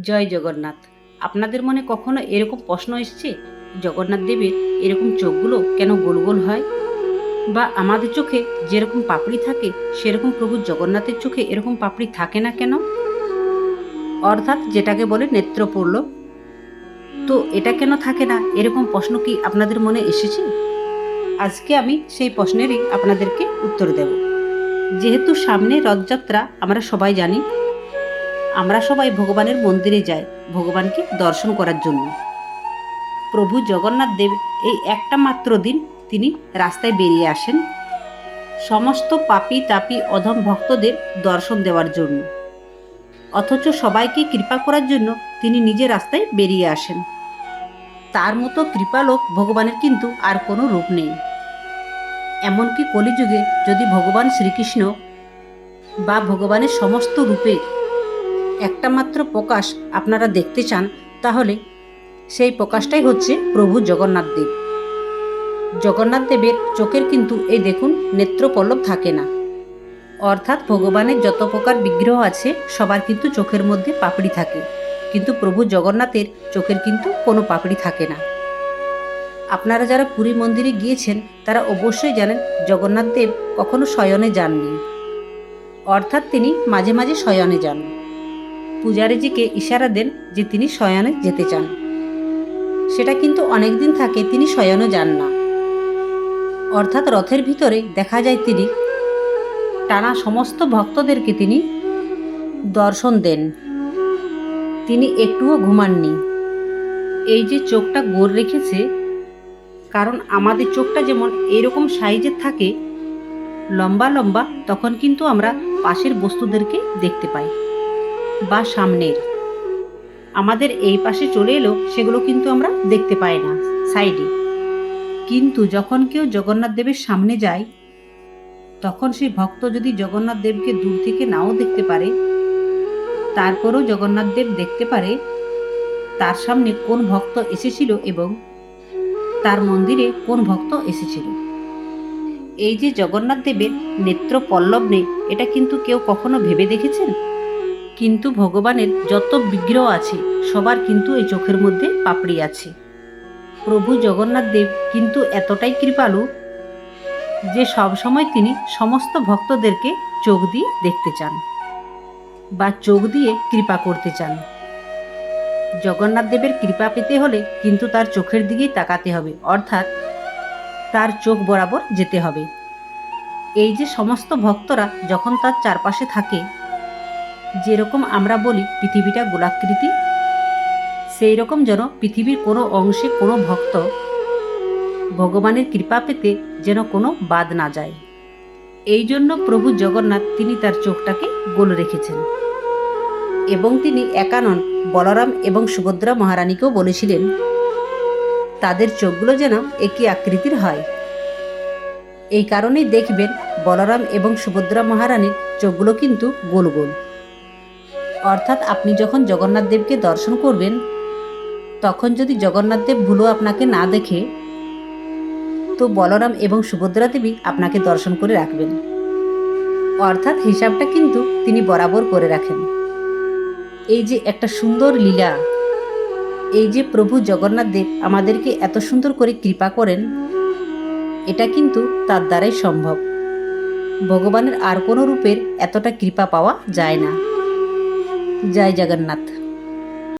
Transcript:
জয় জগন্নাথ। আপনাদের মনে কখনো এরকম প্রশ্ন এসছে? জগন্নাথ দেবের এরকম চোখগুলো কেন গোল গোল হয়? বা আমাদের চোখে যেরকম পাপড়ি থাকে, সেরকম প্রভু জগন্নাথের চোখে এরকম পাপড়ি থাকে না কেন? অর্থাৎ যেটাকে বলে নেত্রপল্ল তো এটা কেন থাকে না? এরকম প্রশ্ন কি আপনাদের মনে এসেছে? আজকে আমি সেই প্রশ্নেরই আপনাদেরকে উত্তর দেব। যেহেতু সামনে রথযাত্রা আমরা সবাই জানি আমরা সবাই ভগবানের মন্দিরে যাই, ভগবানকে দর্শন করার জন্য। প্রভু জগন্নাথ দেব এই একটা মাত্র দিন তিনি রাস্তায় বেরিয়ে আসেন। সমস্ত পাপি তাপি অধম ভক্তদের দর্শন দেওয়ার জন্য। অথচ সবাইকে কৃপা করার জন্য তিনি নিজে রাস্তায় বেরিয়ে আসেন। তার মতো কৃপালোক ভগবানের কিন্তু আর কোনো রূপ নেই। এমনকি কলিযুগে যদি ভগবান শ্রীকৃষ্ণ বা ভগবানের সমস্ত রূপে একটা মাত্র প্রকাশ আপনারা দেখতে চান, তাহলে সেই প্রকাশটাই হচ্ছে প্রভু জগন্নাথ দেব। জগন্নাথ দেবের চোখের কিন্তু এই দেখুন নেত্রপল্লব থাকে না। অর্থাৎ ভগবানের যত প্রকার বিগ্রহ আছে, সবার কিন্তু চোখের মধ্যে পাপড়ি থাকে। কিন্তু প্রভু জগন্নাথের চোখের কিন্তু কোনো পাপড়ি থাকে না। আপনারা যারা পুরী মন্দিরে গিয়েছেন, তারা অবশ্যই জানেন জগন্নাথ দেব কখনো শয়নে যাননি। অর্থাৎ তিনি মাঝে মাঝে শয়নে যান। পূজারীজিকে ইশারা দেন যে তিনি শয়নে যেতে চান। সেটা কিন্তু অনেক দিন থাকে তিনি শয়নে যান না। অর্থাৎ রথের ভিতরে দেখা যায় তিনি টানা সমস্ত ভক্তদেরকে তিনি দর্শন দেন। তিনি একটুও ঘুমাননি। এই যে চোখটা গোর রেখেছে, কারণ আমাদের চোখটা যেমন এরকম সাইজের থাকে, লম্বা লম্বা, তখন কিন্তু আমরা পাশের বস্তুদেরকে দেখতে পাই। বা সামনের। আমাদের এই পাশে চলে এলো, সেগুলো কিন্তু আমরা দেখতে পাই না, সাইডে। কিন্তু যখন কেউ জগন্নাথ দেবের সামনে যায়, তখন সেই ভক্ত যদি জগন্নাথ দেবকে দূর থেকে নাও দেখতে পারে, তারপরও জগন্নাথ দেব দেখতে পারে, তার সামনে কোন ভক্ত এসেছিল এবং তার মন্দিরে কোন ভক্ত এসেছিল। এই যে জগন্নাথ দেবের নেত্র পল্লব নেই, এটা কিন্তু কেউ কখনো ভেবে দেখেছেন? কিন্তু ভগবানের যত বিগ্রহ আছে, সবার কিন্তু এই চোখের মধ্যে পাপড়ি আছে। প্রভু জগন্নাথ দেব কিন্তু এতটাই কৃপালু যে সবসময় তিনি সমস্ত ভক্তদেরকে চোখ দিয়ে দেখতে চান বা চোখ দিয়ে কৃপা করতে চান। জগন্নাথ দেবের কৃপা পেতে হলে কিন্তু তার চোখের দিকেই তাকাতে হবে, অর্থাৎ তার চোখ বরাবর যেতে হবে। এই যে সমস্ত ভক্তরা যখন তার চারপাশে থাকে যেরকম আমরা বলি পৃথিবীটা গোলাকৃতি সেই রকম যেন পৃথিবীর কোনো অংশে কোনো ভক্ত ভগবানের কৃপা পেতে যেন কোনো বাদ না যায়। এই জন্য প্রভু জগন্নাথ তিনি তার চোখটাকে গোল রেখেছেন এবং তিনি একানন বলরাম এবং সুভদ্রা মহারানীকেও বলেছিলেন, তাদের চোখগুলো যেন একই আকৃতির হয়। এই কারণেই দেখবেন বলরাম এবং সুভদ্রা মহারানীর চোখগুলো কিন্তু গোল গোল। অর্থাৎ আপনি যখন জগন্নাথ দেবকে দর্শন করবেন, তখন যদি জগন্নাথ দেব ভুলো আপনাকে না দেখে, তো বলরাম এবং সুভদ্রা দেবী আপনাকে দর্শন করে রাখবেন। অর্থাৎ হিসাবটা কিন্তু তিনি বরাবর করে রাখেন। এই যে একটা সুন্দর লীলা, এই যে প্রভু জগন্নাথ দেব আমাদেরকে এত সুন্দর করে কৃপা করেন, এটা কিন্তু তার দ্বারাই সম্ভব। ভগবানের আর কোনো রূপের এতটা কৃপা পাওয়া যায় না। জয় জগন্নাথ